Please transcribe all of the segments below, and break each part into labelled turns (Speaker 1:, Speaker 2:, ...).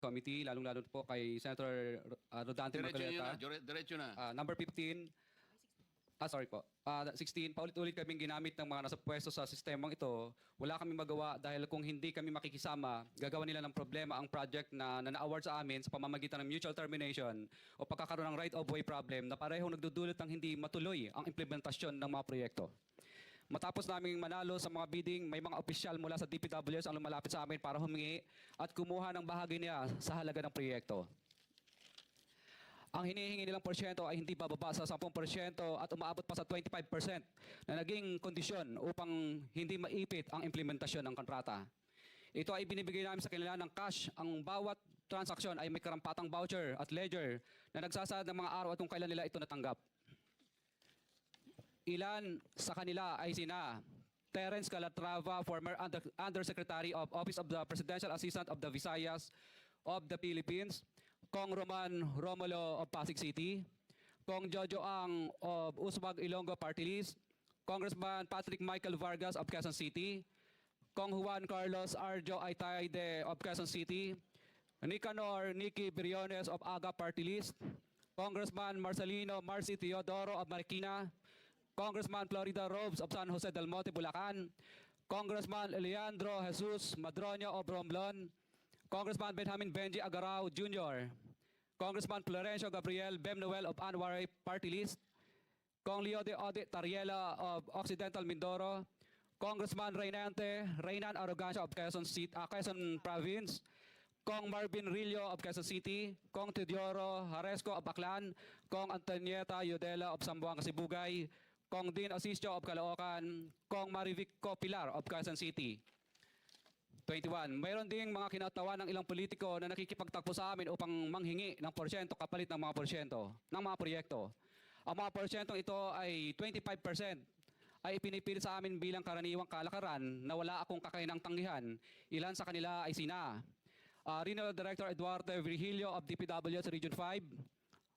Speaker 1: committee, lalong-lalo po kay Senator uh, Rodante
Speaker 2: Diretso nyo na,
Speaker 1: Marcoleta.
Speaker 2: dire- diretso na.
Speaker 1: Ah, number 15, ah sorry po, Ah, 16, paulit-ulit kaming ginamit ng mga nasa pwesto sa sistemang ito. Wala kami magawa dahil kung hindi kami makikisama, gagawa nila ng problema ang project na, na na-award sa amin sa pamamagitan ng mutual termination o pagkakaroon ng right-of-way problem na parehong nagdudulot ng hindi matuloy ang implementasyon ng mga proyekto. Matapos naming manalo sa mga bidding, may mga opisyal mula sa DPWS ang lumalapit sa amin para humingi at kumuha ng bahagi niya sa halaga ng proyekto. Ang hinihingi nilang porsyento ay hindi bababa sa 10% at umaabot pa sa 25% na naging kondisyon upang hindi maipit ang implementasyon ng kontrata. Ito ay binibigay namin sa kanila ng cash. Ang bawat transaksyon ay may karampatang voucher at ledger na nagsasaad ng mga araw at kung kailan nila ito natanggap. Ilan sa kanila ay sina Terence Calatrava, former Under- Undersecretary of Office of the Presidential Assistant of the Visayas of the Philippines, Kong Roman Romulo of Pasig City, Kong Jojo Ang of Usmag Ilonggo Party List, Congressman Patrick Michael Vargas of Quezon City, Kong Juan Carlos Arjo Aitayde of Quezon City, Nicanor Nicky Briones of Aga Party List, Congressman Marcelino Marcy Teodoro of Marikina, Congressman Florida Robes of San Jose del Monte, Bulacan, Congressman Leandro Jesus Madroño of Romblon, Congressman Benjamin Benji Agarao Jr., Congressman Florencio Gabriel Bem Noel of Anwar Party List, Kong Leo de Audit Tariela of Occidental Mindoro, Congressman Reynante Reynan Arrogancia of Quezon, City, ah, Quezon Province, Kong Marvin Rillo of Quezon City, Kong Teodoro Haresco of Aklan, Kong Antonieta Yudela of Sambuanga Sibugay, Kong Dean Asisio of Caloocan, Kong Marivic Copilar of Quezon City. 21. Mayroon ding mga kinatawa ng ilang politiko na nakikipagtakbo sa amin upang manghingi ng porsyento kapalit ng mga porsyento ng mga proyekto. Ang mga porsyentong ito ay 25% ay ipinipilit sa amin bilang karaniwang kalakaran na wala akong kakainang tanggihan. Ilan sa kanila ay sina uh, Regional Director Eduardo Virgilio of DPWS Region 5,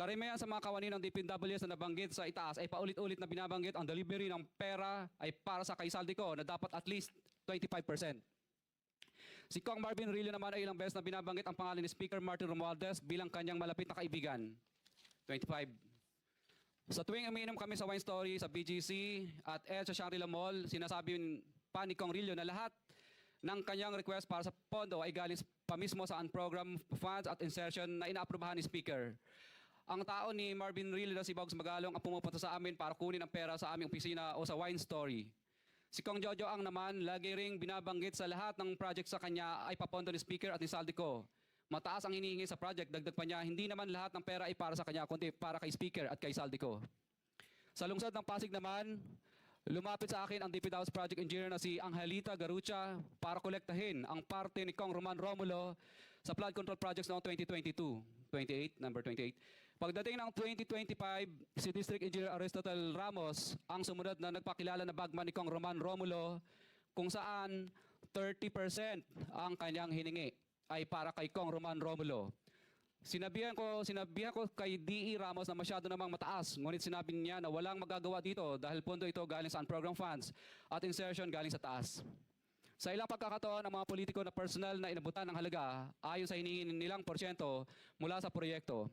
Speaker 1: Karamihan sa mga kawani ng DPWS na nabanggit sa itaas ay paulit-ulit na binabanggit ang delivery ng pera ay para sa kaisaldi ko na dapat at least 25%. Si Kong Marvin Rillo naman ay ilang beses na binabanggit ang pangalan ni Speaker Martin Romualdez bilang kanyang malapit na kaibigan. 25. Sa tuwing umiinom kami sa wine story sa BGC at Ed sa Shangri-La Mall, sinasabi pa ni Kong Rillo na lahat ng kanyang request para sa pondo ay galing pa mismo sa unprogram funds at insertion na inaaprobahan ni Speaker. Ang tao ni Marvin Rillo na si Bogs Magalong ang pumupunta sa amin para kunin ang pera sa aming opisina o sa wine story. Si Kong Jojo ang naman, lagi ring binabanggit sa lahat ng project sa kanya ay papondo ni Speaker at ni Saldico. Mataas ang hinihingi sa project, dagdag pa niya, hindi naman lahat ng pera ay para sa kanya, kundi para kay Speaker at kay Saldico. Sa lungsod ng Pasig naman, lumapit sa akin ang DPWS Project Engineer na si Angelita Garucha para kolektahin ang parte ni Kong Roman Romulo sa flood control projects noong 2022. 28, number 28. Pagdating ng 2025, si District Engineer Aristotle Ramos ang sumunod na nagpakilala na bagman ni Kong Roman Romulo kung saan 30% ang kanyang hiningi ay para kay Kong Roman Romulo. Sinabihan ko, sinabihan ko kay DE Ramos na masyado namang mataas, ngunit sinabi niya na walang magagawa dito dahil pondo ito galing sa unprogram funds at insertion galing sa taas. Sa ilang pagkakataon, ang mga politiko na personal na inabutan ng halaga ayon sa hiningin nilang porsyento mula sa proyekto.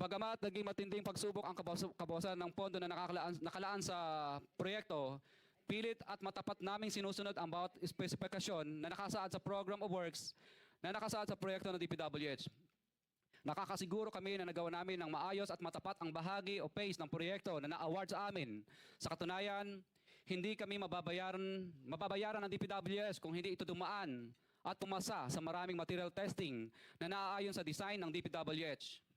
Speaker 1: Bagamat naging matinding pagsubok ang kabawasan ng pondo na nakalaan, nakalaan sa proyekto, pilit at matapat naming sinusunod ang bawat espesifikasyon na nakasaad sa Program of Works na nakasaad sa proyekto ng DPWH. Nakakasiguro kami na nagawa namin ng maayos at matapat ang bahagi o phase ng proyekto na na-award sa amin. Sa katunayan, hindi kami mababayaran, mababayaran ng DPWS kung hindi ito dumaan at pumasa sa maraming material testing na naaayon sa design ng DPWH.